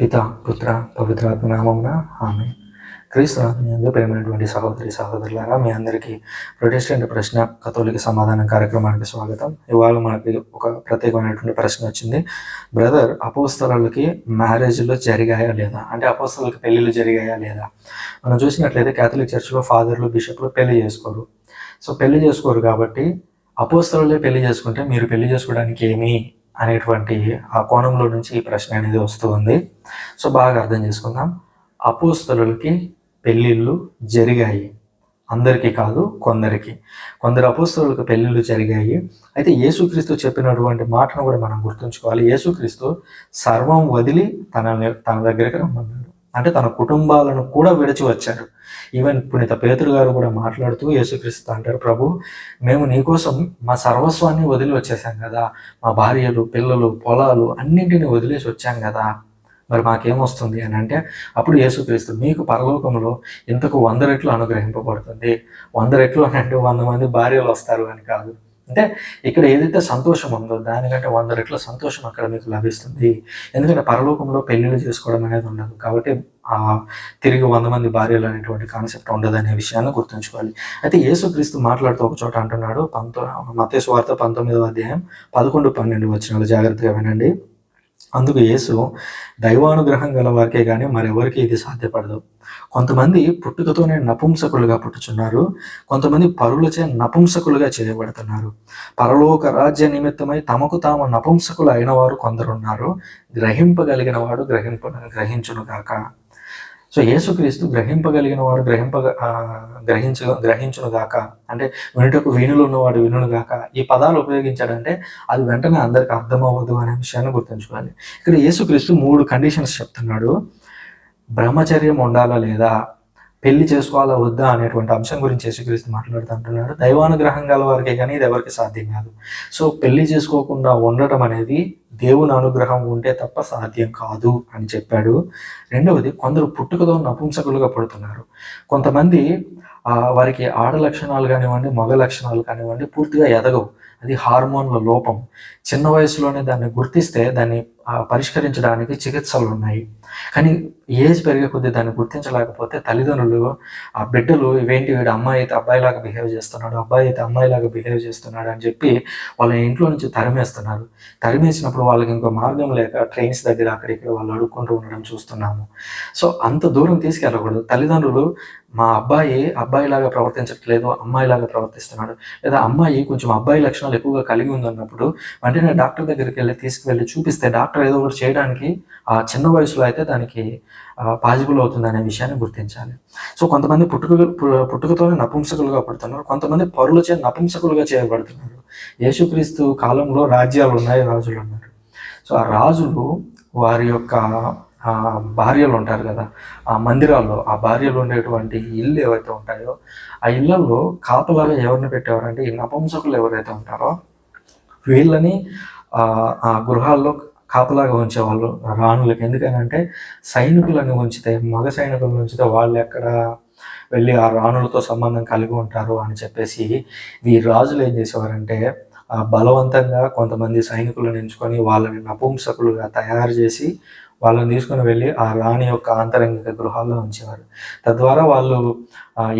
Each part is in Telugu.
పిత పుత్ర పవిత్రాత్మ నామమున ఆమె క్రీస్తునాథుని ప్రేమైనటువంటి సహోదరి సహోదరులారా మీ అందరికీ ప్రొటెస్టెంట్ ప్రశ్న కథోలిక సమాధానం కార్యక్రమానికి స్వాగతం. ఇవాళ మనకి ఒక ప్రత్యేకమైనటువంటి ప్రశ్న వచ్చింది. బ్రదర్ అపోస్తలకి మ్యారేజ్లో జరిగాయా లేదా? అంటే అపోస్తలకి పెళ్ళిళ్ళు జరిగాయా లేదా? మనం చూసినట్లయితే క్యాథలిక్ చర్చ్లో ఫాదర్లు బిషప్లు పెళ్ళి చేసుకోరు. సో పెళ్ళి చేసుకోరు కాబట్టి అపోస్తలలే పెళ్ళి చేసుకుంటే మీరు పెళ్ళి చేసుకోవడానికి ఏమి? అనేటువంటి ఆ కోణంలో నుంచి ఈ ప్రశ్న అనేది వస్తూ ఉంది సో బాగా అర్థం చేసుకుందాం. అపోస్తలులకి పెళ్ళిళ్ళు జరిగాయి. అందరికీ కాదు కొందరికి. కొందరు అపోస్తలులకు పెళ్ళిళ్ళు జరిగాయి. అయితే యేసుక్రీస్తు చెప్పినటువంటి మాటను కూడా మనం గుర్తుంచుకోవాలి. యేసుక్రీస్తు సర్వం వదిలి తన తన దగ్గరికి రమ్మన్నాడు. అంటే తన కుటుంబాలను కూడా విడిచి వచ్చారు ఈవెన్ పునీత పేతురు గారు కూడా మాట్లాడుతూ యేసుక్రీస్తు అంటారు ప్రభు మేము నీకోసం మా సర్వస్వాన్ని వదిలి వచ్చేసాం కదా. మా భార్యలు పిల్లలు పొలాలు అన్నింటిని వదిలేసి వచ్చాం కదా. మరి మాకేమొస్తుంది అని అంటే అప్పుడు యేసుక్రీస్తు మీకు పరలోకంలో ఇంతకు వంద రెట్లు అనుగ్రహింపబడుతుంది. వంద రెట్లు అని అంటే వంద మంది భార్యలు వస్తారు అని కాదు. అంటే ఇక్కడ ఏదైతే సంతోషం ఉందో దానికంటే వంద రెట్ల సంతోషం అక్కడ మీకు లభిస్తుంది. ఎందుకంటే పరలోకంలో పెళ్ళిళ్ళు చేసుకోవడం అనేది ఉండదు. కాబట్టి ఆ తిరిగి వంద మంది భార్యలు అనేటువంటి కాన్సెప్ట్ ఉండదు అనే విషయాన్ని గుర్తుంచుకోవాలి. అయితే యేసుక్రీస్తు మాట్లాడుతూ ఒక చోట అంటున్నాడు పంతో మతేశ్వార్త పంతొమ్మిదవ అధ్యాయం పదకొండు పన్నెండు వచ్చినాడు జాగ్రత్తగా వినండి. అందుకు యేసు దైవానుగ్రహం గల వారికే కానీ మరెవరికి ఇది సాధ్యపడదు. కొంతమంది పుట్టుకతోనే నపుంసకులుగా పుట్టుచున్నారు. కొంతమంది పరులచే నపుంసకులుగా చేయబడుతున్నారు. పరలోక రాజ్య నిమిత్తమై తమకు తాము నపుంసకులు అయిన వారు కొందరున్నారు. గ్రహింపగలిగిన వాడు గ్రహింప గ్రహించును కాక సో యేసుక్రీస్తు గ్రహింపగలిగిన వాడు గ్రహింప గ్రహించ గ్రహించును గాక. అంటే వినుటకు వీణులు ఉన్నవాడు వినును గాక. ఈ పదాలు ఉపయోగించాడంటే అది వెంటనే అందరికి అర్థమవ్వదు అనే విషయాన్ని గుర్తుంచుకోవాలి. ఇక్కడ యేసుక్రీస్తు మూడు కండిషన్స్ చెప్తున్నాడు. బ్రహ్మచర్యం ఉండాలా లేదా? పెళ్ళి చేసుకోవాలా వద్దా అనేటువంటి అంశం గురించి యేసుక్రీస్తు మాట్లాడుతుంటున్నాడు దైవానుగ్రహం గల వారికి కానీ ఇది ఎవరికి సాధ్యం కాదు. సో పెళ్ళి చేసుకోకుండా ఉండటం అనేది దేవుని అనుగ్రహం ఉంటే తప్ప సాధ్యం కాదు అని చెప్పాడు. రెండవది కొందరు పుట్టుకతో నపుంసకులుగా పడుతున్నారు. కొంతమంది ఆ, వారికి ఆడ లక్షణాలు కానివ్వండి మగ లక్షణాలు కానివ్వండి పూర్తిగా ఎదగవు. అది హార్మోన్ల లోపం. చిన్న వయసులోనే దాన్ని గుర్తిస్తే దాన్ని పరిష్కరించడానికి చికిత్సలు ఉన్నాయి కానీ ఏజ్ పెరిగే కొద్దీ దాన్ని గుర్తించలేకపోతే తల్లిదండ్రులు ఆ బిడ్డలు ఇవేంటి వీడు అమ్మాయి అయితే అబ్బాయిలాగా బిహేవ్ చేస్తున్నాడు అబ్బాయి అయితే అమ్మాయిలాగా బిహేవ్ చేస్తున్నాడు అని చెప్పి వాళ్ళ ఇంట్లో నుంచి తరిమేస్తున్నారు. తరిమేసినప్పుడు వాళ్ళకి ఇంకో మార్గం లేక ట్రైన్స్ దగ్గర అక్కడ ఇక్కడ వాళ్ళు అడుక్కుంటూ ఉండడం చూస్తున్నాము. సో అంత దూరం తీసుకెళ్ళకూడదు. తల్లిదండ్రులు మా అబ్బాయి అబ్బాయిలాగా ప్రవర్తించట్లేదు అమ్మాయిలాగా ప్రవర్తిస్తున్నాడు. లేదా అమ్మాయి కొంచెం అబ్బాయి లక్షణాలు ఎక్కువగా కలిగి ఉందన్నప్పుడు వెంటనే డాక్టర్ దగ్గరికి వెళ్ళి తీసుకువెళ్ళి చూపిస్తే డాక్టర్ ఏదో ఒకటి చేయడానికి ఆ చిన్న వయసులో అయితే దానికి పాజిబుల్ అవుతుంది అనే విషయాన్ని గుర్తించాలి. సో కొంతమంది పుట్టుక పుట్టుకతోనే నపుంసకులుగా పడుతున్నారు. కొంతమంది పరులచే నపుంసకులుగా చేయబడుతున్నారు. యేసుక్రీస్తు కాలంలో రాజ్యాలు ఉన్నాయి రాజులు ఉన్నారు. సో ఆ రాజులు వారి యొక్క భార్యలు ఉంటారు కదా ఆ మందిరాల్లో ఆ భార్యలు ఉండేటువంటి ఇల్లు ఏవైతే ఉంటాయో ఆ ఇళ్ళలో కాపలాగా ఎవరిని పెట్టేవారంటే ఈ నపుంసకులు ఎవరైతే ఉంటారో వీళ్ళని ఆ గృహాల్లో కాపలాగా ఉంచేవాళ్ళు రాణులకు. ఎందుకనంటే సైనికులను ఉంచితే మగ సైనికులను ఉంచితే వాళ్ళు ఎక్కడ వెళ్ళి ఆ రాణులతో సంబంధం కలిగి ఉంటారు అని చెప్పేసి ఈ రాజులు ఏం చేసేవారంటే బలవంతంగా కొంతమంది సైనికులను ఎంచుకొని వాళ్ళని నపుంసకులుగా తయారు చేసి వాళ్ళని తీసుకొని వెళ్ళి ఆ రాణి యొక్క ఆంతరంగిక గృహాల్లో ఉంచేవారు. తద్వారా వాళ్ళు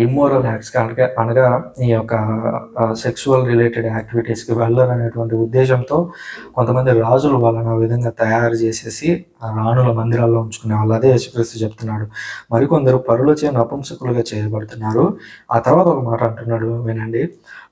ఇమ్మోరల్ యాక్ట్స్ అనగా అనగా ఈ యొక్క సెక్సువల్ రిలేటెడ్ యాక్టివిటీస్కి వెళ్ళాలనేటువంటి ఉద్దేశంతో కొంతమంది రాజులు వాళ్ళని ఆ విధంగా తయారు చేసేసి ఆ రాణుల మందిరాల్లో ఉంచుకునే వాళ్ళు. అదే యేసుక్రీస్తు చెప్తున్నాడు. మరికొందరు పరులచే నపుంసకులుగా చేయబడుతున్నారు. ఆ తర్వాత ఒక మాట అంటున్నాడు వినండి.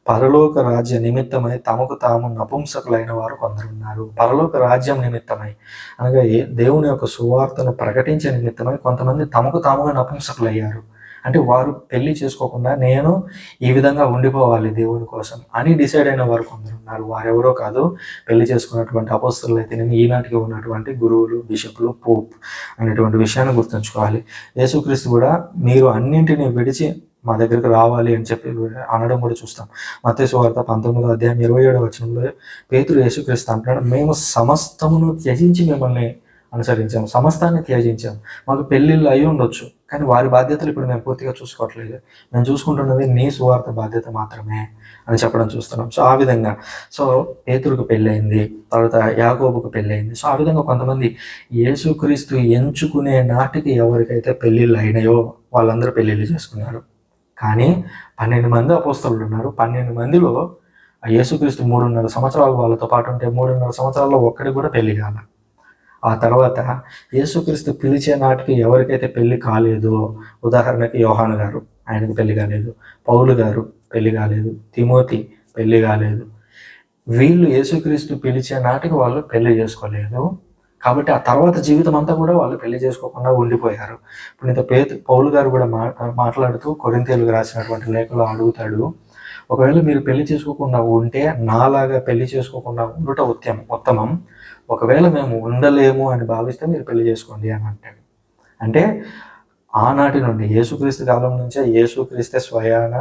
పరలోక రాజ్య నిమిత్తమై తమకు తాము నపుంసకులైన వారు కొందరు ఉన్నారు. పరలోక రాజ్యం నిమిత్తమై అనగా ఏ దేవుని యొక్క సువార్తను ప్రకటించే నిమిత్తమై కొంతమంది తమకు తాముగా నపుంసకులయ్యారు. అంటే వారు పెళ్ళి చేసుకోకుండా నేను ఈ విధంగా ఉండిపోవాలి దేవుని కోసం అని డిసైడ్ అయిన వారు కొందరు ఉన్నారు. వారెవరో కాదు పెళ్ళి చేసుకున్నటువంటి అపస్తులు అయితే నేను ఈనాటికి ఉన్నటువంటి గురువులు బిషపులు పోప్ అనేటువంటి విషయాన్ని గుర్తుంచుకోవాలి. యేసుక్రీస్తు కూడా మీరు అన్నింటినీ విడిచి మా దగ్గరకు రావాలి అని చెప్పి అనడం కూడా చూస్తాం. మత్తయి వార్త పంతొమ్మిదో అధ్యాయం ఇరవై ఏడవ వచనంలో పేతురు యేసుక్రీస్తు అంటున్నాడు మేము సమస్తమును త్యజించి మిమ్మల్ని అనుసరించాము సమస్తాన్ని త్యజించాం మాకు పెళ్ళిళ్ళు అయి ఉండొచ్చు కానీ వారి బాధ్యతలు ఇప్పుడు మేము పూర్తిగా చూసుకోవట్లేదు. మేము చూసుకుంటున్నది నీ సువార్త బాధ్యత మాత్రమే అని చెప్పడం చూస్తున్నాం. సో ఆ విధంగా. సో పేతురుకు పెళ్ళయింది తర్వాత యాగోబుకు పెళ్ళయింది. సో ఆ విధంగా కొంతమంది యేసుక్రీస్తు ఎంచుకునే నాటికి ఎవరికైతే పెళ్ళిళ్ళు అయినాయో వాళ్ళందరూ పెళ్ళిళ్ళు చేసుకున్నారు. కానీ పన్నెండు మంది అపోస్తలు ఉన్నారు. పన్నెండు మందిలో యేసుక్రీస్తు మూడున్నర సంవత్సరాలు వాళ్ళతో పాటు ఉంటే మూడున్నర సంవత్సరాల్లో ఒక్కడికి కూడా పెళ్ళి కాల. ఆ తర్వాత యేసుక్రీస్తు పిలిచే నాటికి ఎవరికైతే పెళ్ళి కాలేదో ఉదాహరణకి యోహాను గారు ఆయనకు పెళ్ళి కాలేదు. పౌలు గారు పెళ్ళి కాలేదు. తిమోతి పెళ్ళి కాలేదు. వీళ్ళు యేసుక్రీస్తు పిలిచే నాటికి వాళ్ళు పెళ్ళి చేసుకోలేదు. కాబట్టి ఆ తర్వాత జీవితం అంతా కూడా వాళ్ళు పెళ్ళి చేసుకోకుండా ఉండిపోయారు. ఇప్పుడు ఇంత పేద పౌలు గారు కూడా మా మాట్లాడుతూ కొరింతేలుగు రాసినటువంటి లేఖలో అడుగుతాడు ఒకవేళ మీరు పెళ్ళి చేసుకోకుండా ఉంటే నాలాగా పెళ్ళి చేసుకోకుండా ఉండుట ఉత్తమం ఉత్తమం. ఒకవేళ మేము ఉండలేము అని భావిస్తే మీరు పెళ్ళి చేసుకోండి అని అంటాడు. అంటే ఆనాటి నుండి యేసుక్రీస్తు కాలం నుంచే యేసుక్రీస్తే స్వయాన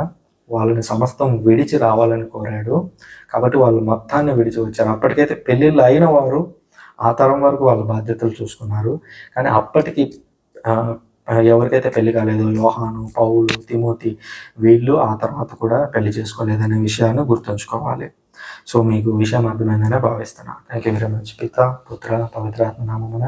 వాళ్ళని సమస్తం విడిచి రావాలని కోరాడు. కాబట్టి వాళ్ళు మొత్తాన్ని విడిచి వచ్చారు. అప్పటికైతే పెళ్ళిళ్ళు అయిన వారు ఆ తరం వరకు వాళ్ళ బాధ్యతలు చూసుకున్నారు. కానీ అప్పటికి ఎవరికైతే పెళ్ళి కాలేదో యోహాను పౌలు తిమోతి వీళ్ళు ఆ తర్వాత కూడా పెళ్ళి చేసుకోలేదనే విషయాన్ని గుర్తుంచుకోవాలి. సో మీకు విషయం అర్థమైందనే భావిస్తున్నాను థ్యాంక్ యూ వెరీ మచ్ పిత పుత్ర పవిత్రాత్మ నామమున